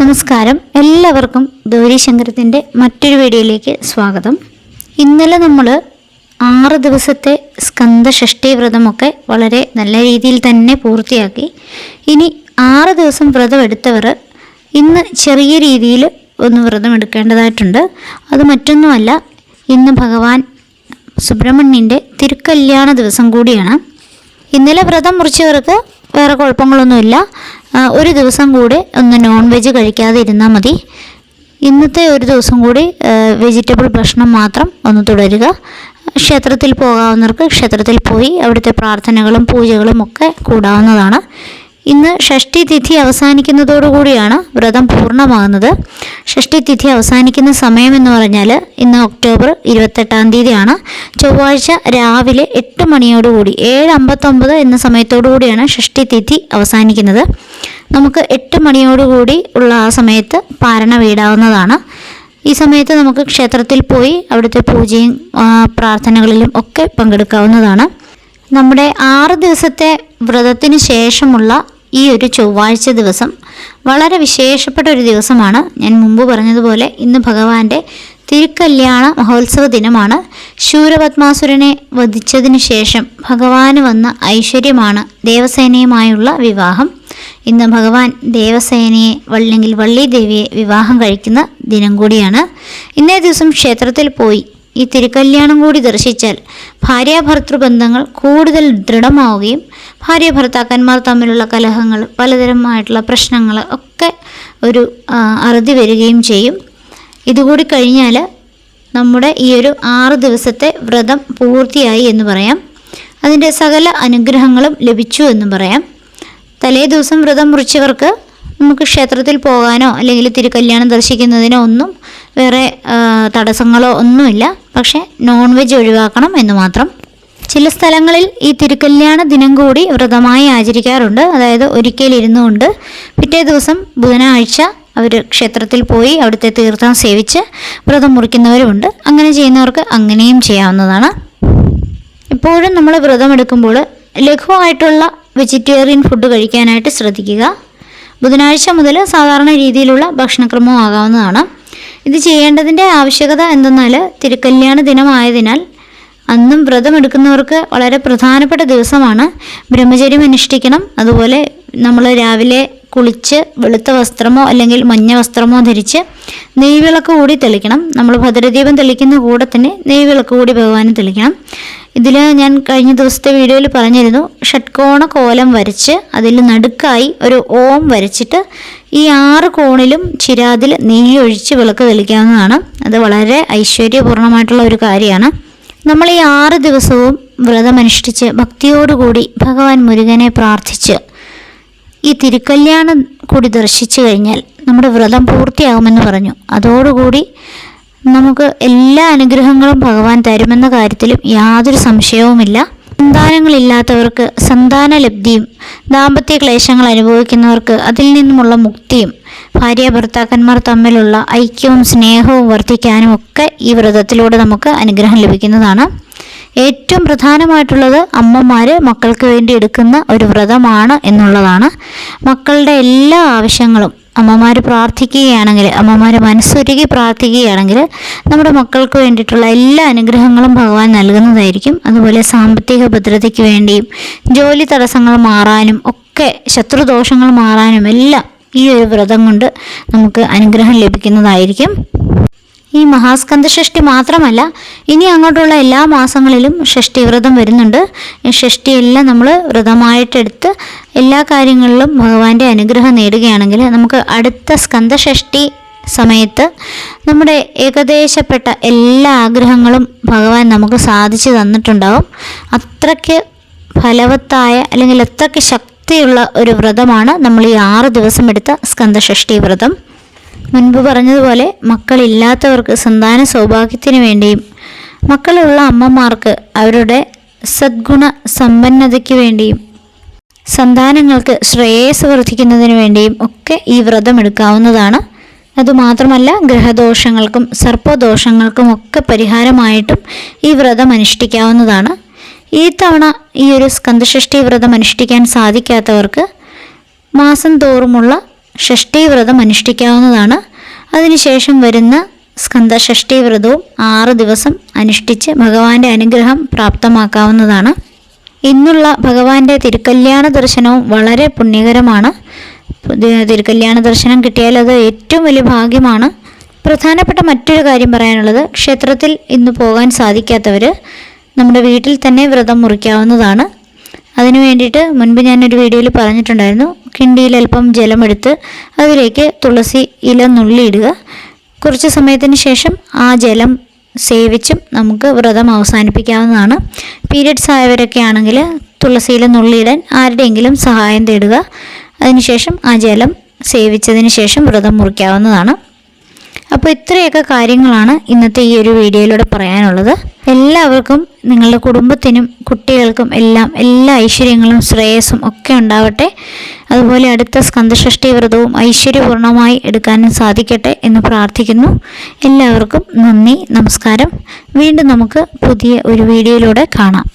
നമസ്കാരം. എല്ലാവർക്കും ഗൗരീശങ്കരത്തിന്റെ മറ്റൊരു വീഡിയോയിലേക്ക് സ്വാഗതം. ഇന്നലെ നമ്മൾ ആറ് ദിവസത്തെ സ്കന്ദഷഷ്ടി വ്രതമൊക്കെ വളരെ നല്ല രീതിയിൽ തന്നെ പൂർത്തിയാക്കി. ഇനി ആറ് ദിവസം വ്രതം എടുത്തവർ ഇന്ന് ചെറിയ രീതിയിൽ ഒന്ന് വ്രതം എടുക്കേണ്ടതായിട്ടുണ്ട്. അത് മറ്റൊന്നുമല്ല ഇന്ന് ഭഗവാൻ സുബ്രഹ്മണ്യന്റെ തിരുക്കല്യാണ ദിവസം കൂടിയാണ്. ഇന്നലെ വ്രതം മുറിച്ചവർക്ക് വേറെ കുഴപ്പങ്ങളൊന്നുമില്ല. ഒരു ദിവസം കൂടി ഒന്ന് നോൺ വെജ് കഴിക്കാതെ ഇരുന്നാൽ മതി. ഇന്നത്തെ ഒരു ദിവസം കൂടി വെജിറ്റബിൾ ഭക്ഷണം മാത്രം ഒന്ന് തുടരുക. ക്ഷേത്രത്തിൽ പോകാവുന്നവർക്ക് ക്ഷേത്രത്തിൽ പോയി അവിടുത്തെ പ്രാർത്ഥനകളും പൂജകളും ഒക്കെ കൂടാവുന്നതാണ്. ഇന്ന് ഷഷ്ടി തിഥി അവസാനിക്കുന്നതോടുകൂടിയാണ് വ്രതം പൂർണമാകുന്നത്. ഷഷ്ടി തിഥി അവസാനിക്കുന്ന സമയം എന്ന് പറഞ്ഞാൽ ഇന്ന് ഒക്ടോബർ ഇരുപത്തെട്ടാം തീയതിയാണ്. ചൊവ്വാഴ്ച രാവിലെ എട്ട് മണിയോടുകൂടി ഏഴ് അമ്പത്തൊമ്പത് എന്ന സമയത്തോടു കൂടിയാണ് ഷഷ്ടി തിഥി അവസാനിക്കുന്നത്. നമുക്ക് എട്ട് മണിയോടുകൂടി ഉള്ള ആ സമയത്ത് പാരണ വീടാവുന്നതാണ്. ഈ സമയത്ത് നമുക്ക് ക്ഷേത്രത്തിൽ പോയി അവിടുത്തെ പൂജയും പ്രാർത്ഥനകളിലും ഒക്കെ പങ്കെടുക്കാവുന്നതാണ്. നമ്മുടെ ആറ് ദിവസത്തെ വ്രതത്തിന് ശേഷമുള്ള ഈ ഒരു ചൊവ്വാഴ്ച ദിവസം വളരെ വിശേഷപ്പെട്ട ഒരു ദിവസമാണ്. ഞാൻ മുമ്പ് പറഞ്ഞതുപോലെ ഇന്ന് ഭഗവാന്റെ തിരുക്കല്യാണ മഹോത്സവ ദിനമാണ്. ശൂരപത്മാസുരനെ വധിച്ചതിന് ശേഷം ഭഗവാന് വന്ന ഐശ്വര്യമാണ് ദേവസേനയുമായുള്ള വിവാഹം. ഇന്ന് ഭഗവാൻ ദേവസേനയെ അല്ലെങ്കിൽ വള്ളി ദേവിയെ വിവാഹം കഴിക്കുന്ന ദിനം കൂടിയാണ്. ഇന്നേ ദിവസം ക്ഷേത്രത്തിൽ പോയി ഈ തിരുക്കല്യാണം കൂടി ദർശിച്ചാൽ ഭാര്യാഭർത്തൃ ബന്ധങ്ങൾ കൂടുതൽ ദൃഢമാവുകയും ഭാര്യ ഭർത്താക്കന്മാർ തമ്മിലുള്ള കലഹങ്ങൾ പലതരമായിട്ടുള്ള പ്രശ്നങ്ങൾ ഒക്കെ ഒരു അറുതി വരികയും ചെയ്യും. ഇതുകൂടി കഴിഞ്ഞാൽ നമ്മുടെ ഈ ഒരു ആറ് ദിവസത്തെ വ്രതം പൂർത്തിയായി എന്ന് പറയാം. അതിന്റെ സകല അനുഗ്രഹങ്ങളും ലഭിച്ചു എന്ന് പറയാം. തലേ ദിവസം വ്രതം മുറിച്ചവർക്ക് നമുക്ക് ക്ഷേത്രത്തിൽ പോകാനോ അല്ലെങ്കിൽ തിരുക്കല്യാണം ദർശിക്കുന്നതിനോ ഒന്നും വേറെ തടസ്സങ്ങളോ ഒന്നുമില്ല. പക്ഷേ നോൺ വെജ് ഒഴിവാക്കണം എന്ന് മാത്രം. ചില സ്ഥലങ്ങളിൽ ഈ തിരുക്കല്യാണ ദിനം കൂടി വ്രതമായി ആചരിക്കാറുണ്ട്. അതായത് ഒരിക്കൽ ഇരുന്നു കൊണ്ട് പിറ്റേ ദിവസം ബുധനാഴ്ച അവർ ക്ഷേത്രത്തിൽ പോയി അവിടുത്തെ തീർത്ഥം സേവിച്ച് വ്രതം മുറിക്കുന്നവരുമുണ്ട്. അങ്ങനെ ചെയ്യുന്നവർക്ക് അങ്ങനെയും ചെയ്യാവുന്നതാണ്. എപ്പോഴും നമ്മൾ വ്രതം എടുക്കുമ്പോൾ ലഘുവായിട്ടുള്ള വെജിറ്റേറിയൻ ഫുഡ് കഴിക്കാനായിട്ട് ശ്രദ്ധിക്കുക. ബുധനാഴ്ച മുതൽ സാധാരണ രീതിയിലുള്ള ഭക്ഷണക്രമം ആകാവുന്നതാണ് ഇത് ചെയ്യേണ്ടതിന്റെ ആവശ്യകത എന്തെന്നാൽ തിരുക്കല്യാണ ദിനമായതിനാൽ അന്നും വ്രതം എടുക്കുന്നവർക്ക് വളരെ പ്രധാനപ്പെട്ട ദിവസമാണ്. ബ്രഹ്മചര്യം അനുഷ്ഠിക്കണം. അതുപോലെ നമ്മൾ രാവിലെ കുളിച്ച് വെളുത്ത വസ്ത്രമോ അല്ലെങ്കിൽ മഞ്ഞ വസ്ത്രമോ ധരിച്ച് നെയ്വിളക്ക് കൂടി തെളിക്കണം. നമ്മൾ ഭദ്രദീപം തെളിക്കുന്ന കൂടെ തന്നെ നെയ്വിളക്ക് കൂടി ഭഗവാന് തെളിക്കണം. ഇതിൽ ഞാൻ കഴിഞ്ഞ ദിവസത്തെ വീഡിയോയിൽ പറഞ്ഞിരുന്നു ഷട്കോണ കോലം വരച്ച് അതിൽ നടുക്കായി ഒരു ഓം വരച്ചിട്ട് ഈ ആറ് കോണിലും ചിരാതിൽ നെയ്യ് ഒഴിച്ച് വിളക്ക് തെളിക്കാവുന്നതാണ്. അത് വളരെ ഐശ്വര്യപൂർണമായിട്ടുള്ള ഒരു കാര്യമാണ്. നമ്മൾ ഈ ആറ് ദിവസവും വ്രതമനുഷ്ഠിച്ച് ഭക്തിയോടുകൂടി ഭഗവാൻ മുരുകനെ പ്രാർത്ഥിച്ച് ഈ തിരുക്കല്യാണം കൂടി ദർശിച്ചു കഴിഞ്ഞാൽ നമ്മുടെ വ്രതം പൂർത്തിയാകുമെന്ന് പറഞ്ഞു. അതോടുകൂടി നമുക്ക് എല്ലാ അനുഗ്രഹങ്ങളും ഭഗവാൻ തരുമെന്ന കാര്യത്തിലും യാതൊരു സംശയവുമില്ല. സന്താനങ്ങളില്ലാത്തവർക്ക് സന്താന ലബ്ധിയും ദാമ്പത്യ ക്ലേശങ്ങൾ അനുഭവിക്കുന്നവർക്ക് അതിൽ നിന്നുമുള്ള മുക്തിയും ഭാര്യ ഭർത്താക്കന്മാർ തമ്മിലുള്ള ഐക്യവും സ്നേഹവും വർദ്ധിക്കാനും ഒക്കെ ഈ വ്രതത്തിലൂടെ നമുക്ക് അനുഗ്രഹം ലഭിക്കുന്നതാണ്. ഏറ്റവും പ്രധാനമായിട്ടുള്ളത് അമ്മമാർ മക്കൾക്ക് വേണ്ടി എടുക്കുന്ന ഒരു വ്രതമാണ് എന്നുള്ളതാണ്. മക്കളുടെ എല്ലാ ആവശ്യങ്ങളും അമ്മമാർ പ്രാർത്ഥിക്കുകയാണെങ്കിൽ അമ്മമാർ മനസ്സൊരുക്കി പ്രാർത്ഥിക്കുകയാണെങ്കിൽ നമ്മുടെ മക്കൾക്ക് വേണ്ടിയിട്ടുള്ള എല്ലാ അനുഗ്രഹങ്ങളും ഭഗവാൻ നൽകുന്നതായിരിക്കും. അതുപോലെ സാമ്പത്തിക ഭദ്രതയ്ക്ക് വേണ്ടിയും ജോലി തടസ്സങ്ങൾ മാറാനും ഒക്കെ ശത്രുദോഷങ്ങൾ മാറാനും എല്ലാം ഈ ഒരു വ്രതം കൊണ്ട് നമുക്ക് അനുഗ്രഹം ലഭിക്കുന്നതായിരിക്കും. ഈ മഹാസ്കന്ധ ഷഷ്ടി മാത്രമല്ല ഇനി അങ്ങോട്ടുള്ള എല്ലാ മാസങ്ങളിലും ഷഷ്ടി വ്രതം വരുന്നുണ്ട്. ഈ ഷഷ്ടിയെല്ലാം നമ്മൾ വ്രതമായിട്ടെടുത്ത് എല്ലാ കാര്യങ്ങളിലും ഭഗവാന്റെ അനുഗ്രഹം നേടുകയാണെങ്കിൽ നമുക്ക് അടുത്ത സ്കന്ധ ഷഷ്ടി സമയത്ത് നമ്മുടെ ഏകദേശപ്പെട്ട എല്ലാ ആഗ്രഹങ്ങളും ഭഗവാൻ നമുക്ക് സാധിച്ചു തന്നിട്ടുണ്ടാവും. അത്രയ്ക്ക് ഫലവത്തായ അല്ലെങ്കിൽ അത്രയ്ക്ക് ശക്തിയുള്ള ഒരു വ്രതമാണ് നമ്മൾ ഈ ആറ് ദിവസം എടുത്ത സ്കന്ധഷഷ്ടി വ്രതം. മുൻപ് പറഞ്ഞതുപോലെ മക്കളില്ലാത്തവർക്ക് സന്താന സൗഭാഗ്യത്തിന് വേണ്ടിയും മക്കളുള്ള അമ്മമാർക്ക് അവരുടെ സദ്ഗുണ സമ്പന്നതയ്ക്ക് വേണ്ടിയും സന്താനങ്ങൾക്ക് ശ്രേയസ് വർദ്ധിക്കുന്നതിന് വേണ്ടിയും ഒക്കെ ഈ വ്രതം എടുക്കാവുന്നതാണ്. അതുമാത്രമല്ല ഗ്രഹദോഷങ്ങൾക്കും സർപ്പദോഷങ്ങൾക്കും ഒക്കെ പരിഹാരമായിട്ടും ഈ വ്രതം അനുഷ്ഠിക്കാവുന്നതാണ്. ഈ തവണ ഈ ഒരു സ്കന്ധഷ്ഠി വ്രതം അനുഷ്ഠിക്കാൻ സാധിക്കാത്തവർക്ക് മാസം തോറുമുള്ള ഷഷ്ഠി വ്രതം അനുഷ്ഠിക്കാവുന്നതാണ്. അതിനുശേഷം വരുന്ന സ്കന്ദ ഷഷ്ഠി വ്രതവും ആറ് ദിവസം അനുഷ്ഠിച്ച് ഭഗവാന്റെ അനുഗ്രഹം പ്രാപ്തമാക്കാവുന്നതാണ്. ഇന്നുള്ള ഭഗവാന്റെ തിരുക്കല്യാണ ദർശനവും വളരെ പുണ്യകരമാണ്. തിരുക്കല്യാണ ദർശനം കിട്ടിയാൽ അത് ഏറ്റവും വലിയ ഭാഗ്യമാണ്. പ്രധാനപ്പെട്ട മറ്റൊരു കാര്യം പറയാനുള്ളത് ക്ഷേത്രത്തിൽ ഇന്ന് പോകാൻ സാധിക്കാത്തവർ നമ്മുടെ വീട്ടിൽ തന്നെ വ്രതം മുറിക്കാവുന്നതാണ്. അതിനു വേണ്ടിയിട്ട് മുൻപ് ഞാനൊരു വീഡിയോയിൽ പറഞ്ഞിട്ടുണ്ടായിരുന്നു കിണ്ടിയിൽ അല്പം ജലമെടുത്ത് അതിലേക്ക് തുളസി ഇല നുള്ളിയിടുക. കുറച്ച് സമയത്തിന് ശേഷം ആ ജലം സേവിച്ചും നമുക്ക് വ്രതം അവസാനിപ്പിക്കാവുന്നതാണ്. പീരിയഡ്സ് ആയവരൊക്കെ ആണെങ്കിൽ തുളസിയില നുള്ളിയിടാൻ ആരുടെയെങ്കിലും സഹായം തേടുക. അതിനുശേഷം ആ ജലം സേവിച്ചതിന് ശേഷം വ്രതം മുറിക്കാവുന്നതാണ്. അപ്പോൾ ഇത്രയൊക്കെ കാര്യങ്ങളാണ് ഇന്നത്തെ ഈ ഒരു വീഡിയോയിലൂടെ പറയാനുള്ളത്. എല്ലാവർക്കും നിങ്ങളുടെ കുടുംബത്തിനും കുട്ടികൾക്കും എല്ലാം എല്ലാ ഐശ്വര്യങ്ങളും ശ്രേയസ്സും ഒക്കെ ഉണ്ടാവട്ടെ. അതുപോലെ അടുത്ത സ്കന്ധഷ്ഠി വ്രതവും ഐശ്വര്യപൂർണമായി എടുക്കാനും സാധിക്കട്ടെ എന്ന് പ്രാർത്ഥിക്കുന്നു. എല്ലാവർക്കും നന്ദി നമസ്കാരം. വീണ്ടും നമുക്ക് പുതിയ ഒരു വീഡിയോയിലൂടെ കാണാം.